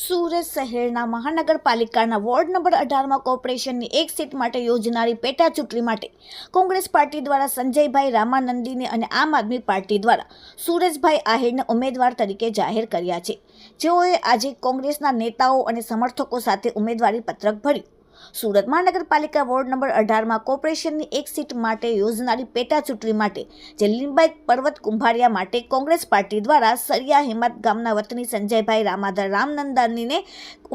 સુરત શહેરના મહાનગરપાલિકાના ward number અઢારમાં કોર્પોરેશનની એક સીટ માટે યોજનારી પેટા ચૂંટણી માટે કોંગ્રેસ પાર્ટી દ્વારા સંજયભાઈ રામાનંદીને અને આમ આદમી પાર્ટી દ્વારા સુરેશભાઈ આહિરને ઉમેદવાર તરીકે જાહેર કર્યા છે. જેઓએ આજે કોંગ્રેસના નેતાઓ અને સમર્થકો સાથે ઉમેદવારી પત્રક ભર્યું. સુરત મહાનગરપાલિકા વોર્ડ નંબર અઢારમાં કોર્પોરેશનની એક સીટ માટે યોજનારી પેટા ચૂંટણી માટે જે લીંબાઈ પર્વત કુંભારિયા માટે કોંગ્રેસ પાર્ટી દ્વારા સરિયા હેમત ગામના વતની સંજયભાઈ રામાધર રામનંદાનીને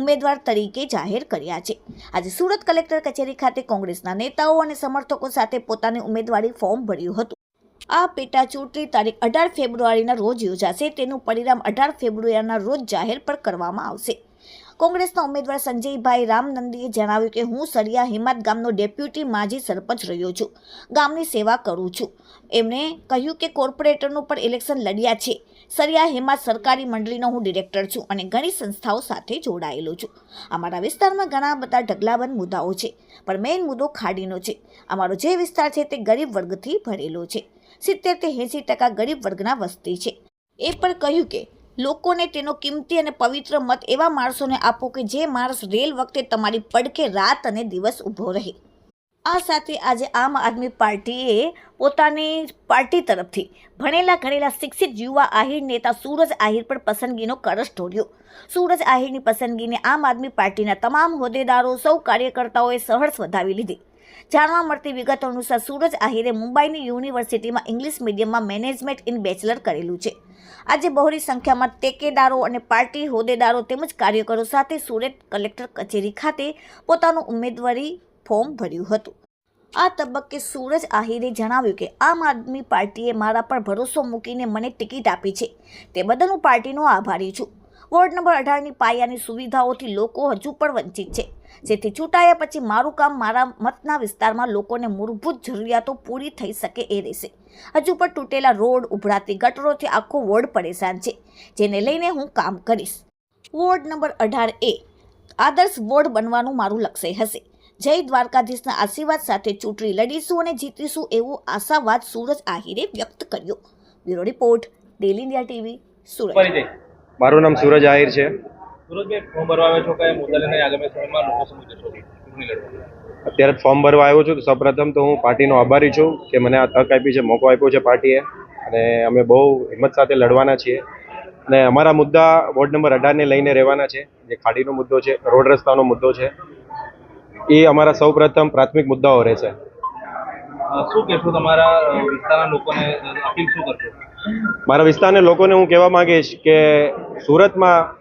ઉમેદવાર તરીકે જાહેર કર્યા છે. આજે સુરત કલેક્ટર કચેરી ખાતે કોંગ્રેસના નેતાઓ અને સમર્થકો સાથે પોતાની ઉમેદવારી ફોર્મ ભર્યું હતું. આ પેટા ચૂંટણી તારીખ અઢાર ફેબ્રુઆરીના રોજ યોજાશે. તેનું પરિણામ અઢાર ફેબ્રુઆરીના રોજ જાહેર પણ કરવામાં આવશે. કોંગ્રેસના ઉમેદવાર સંજયભાઈ રામનંદીએ જણાવ્યું કે હું સરિયા હિંમત ગામનો ડેપ્યુટી માજી સરપંચ રહ્યો છું. ગામની સેવા કરું છું. એમણે કહ્યું કે કોર્પોરેટરનું પણ ઇલેક્શન લડ્યા છે. સરિયા હિંમત સરકારી મંડળીનો હું ડિરેક્ટર છું અને ઘણી સંસ્થાઓ સાથે જોડાયેલો છું. અમારા વિસ્તારમાં ઘણા બધા ઢગલાબંધ મુદ્દાઓ છે, પણ મેઇન મુદ્દો ખાડીનો છે. અમારો જે વિસ્તાર છે તે ગરીબ વર્ગથી ભરેલો છે. સિત્તેરથી એંસી ટકા ગરીબ વર્ગના વસ્તી છે. એ પણ કહ્યું કે લોકોને તેનો કિંમતી અને પવિત્ર મત એવા માણસોને આપો કે જે માણસ રેલ વખતે તમારી પડખે રાત અને દિવસ ઊભો રહે. આ સાથે આજે આમ આદમી પાર્ટીએ પોતાની પાર્ટી તરફથી ભણેલા ઘણેલા શિક્ષિત યુવા આહિર નેતા સૂરજ આહિર પર પસંદગીનો કરસ ઢોળ્યો. સૂરજ આહિરની પસંદગીને આમ આદમી પાર્ટીના તમામ હોદ્દેદારો, સૌ કાર્યકર્તાઓએ સહર્ષ વધાવી લીધી. જાણવા મળતી વિગતો અનુસાર સૂરજ આહિરે મુંબઈની યુનિવર્સિટીમાં ઇંગ્લિશ મીડિયમમાં મેનેજમેન્ટ ઇન બેચલર કરેલું છે. આજે બહોળી સંખ્યામાં ટેકેદારો અને પાર્ટી હોદ્દેદારો તેમજ કાર્યકરો સાથે સુરત કલેક્ટર કચેરી ખાતે પોતાનું ઉમેદવારી ફોર્મ ભર્યું હતું. આ તબક્કે સૂરજ આહિરે જણાવ્યું કે, આમ આદમી પાર્ટીએ મારા પર ભરોસો મૂકીને મને ટિકિટ આપી છે. તે બદલ હું પાર્ટીનો આભારી છું. વોર્ડ નંબર અઢારની પાયાની સુવિધાઓથી લોકો હજુ પણ વંચિત છે. જેથી ચૂંટાયા પછી મારું કામ મારા મતના વિસ્તારમાં લોકોને મૂળભૂત જરૂરિયાતો પૂરી થઈ શકે એ રહેશે. હજુ પણ તૂટેલા રોડ, ઉભરાતી ગટરોથી આખો વોર્ડ પરેશાન છે, જેને લઈને હું કામ કરીશ. વોર્ડ નંબર અઢાર એ, આદર્શ વોર્ડ બનવાનું મારું લક્ષ્ય હશે. જય દ્વારકાધીશના આશીર્વાદ સાથે ચૂંટણી લડીશું અને જીતીશું એવો આશાવાદ સુરજ આહિરે વ્યક્ત કર્યો. Bureau report, daily India TV, Surat. મારું નામ સુરજ આહિર છે. અત્યારે ફોર્મ ભરવા આવ્યો છું. તો સૌપ્રથમ તો હું પાર્ટીનો આભારી છું કે મને આ તક આપી છે મોકો આપ્યો છે પાર્ટીએ. અને અમે બહુ હિંમત સાથે લડવાના છીએ. અને અમારા મુદ્દા વોર્ડ નંબર અઢારને લઈને રહેવાના છે. જે ખાડીનો મુદ્દો છે રોડ રસ્તાનો મુદ્દો છે. એ અમારા સૌપ્રથમ પ્રાથમિક મુદ્દાઓ રહેશે. શું કહેશો તમારા મારા વિસ્તારના લોકોને હું કહેવા માંગીશ કે સુરતમાં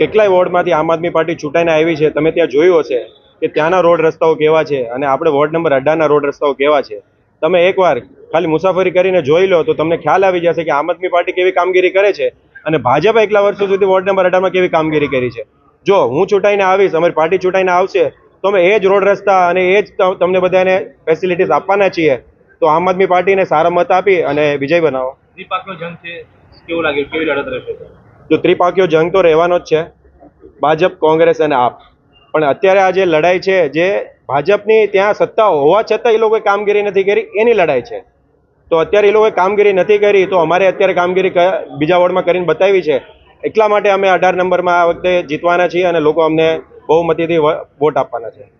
કેટલાય વોર્ડમાંથી આમ આદમી પાર્ટી ચૂંટાઈને આવી છે. તમે ત્યાં જોયું હશે કે ત્યાંના રોડ રસ્તાઓ કેવા છે અને આપણે વોર્ડ નંબર અઢારના રોડ રસ્તાઓ કેવા છે. તમે એકવાર ખાલી મુસાફરી કરીને જોઈ લો તો તમને ખ્યાલ આવી જશે કે આમ આદમી પાર્ટી કેવી કામગીરી કરે છે અને ભાજપ એકલા વર્ષો સુધી વોર્ડ નંબર અઢારમાં કેવી કામગીરી કરી છે. જો હું ચૂંટાઈને આવીશ, અમારી પાર્ટી ચૂંટાઈને આવશે તો અમે એ જ રોડ રસ્તા અને એ જ તમને બધાને ફેસિલિટીઝ આપવાના છીએ તો આમ આદમી પાર્ટીને સારા મત આપી અને વિજય બનાવો. ત્રિપાકીઓ જંગ છે કેવું લાગ્યું? કેવી લડત રહેશે? જો ત્રિપાકીઓ જંગ તો રહેવાનો જ છે ભાજપ કોંગ્રેસ અને આપ. પણ અત્યારે આ જે લડાઈ છે જે ભાજપની ત્યાં સત્તા હોવા છતાં એ લોકોએ કામગીરી નથી કરી એની લડાઈ છે. તો અત્યારે એ લોકોએ કામગીરી નથી કરી તો અમારે અત્યારે કામગીરી બીજા વોર્ડમાં કરીને બતાવી છે. એટલા માટે અમે અઢાર નંબરમાં આ વખતે જીતવાના છીએ અને લોકો અમને બહુમતીથી વોટ આપવાના છે.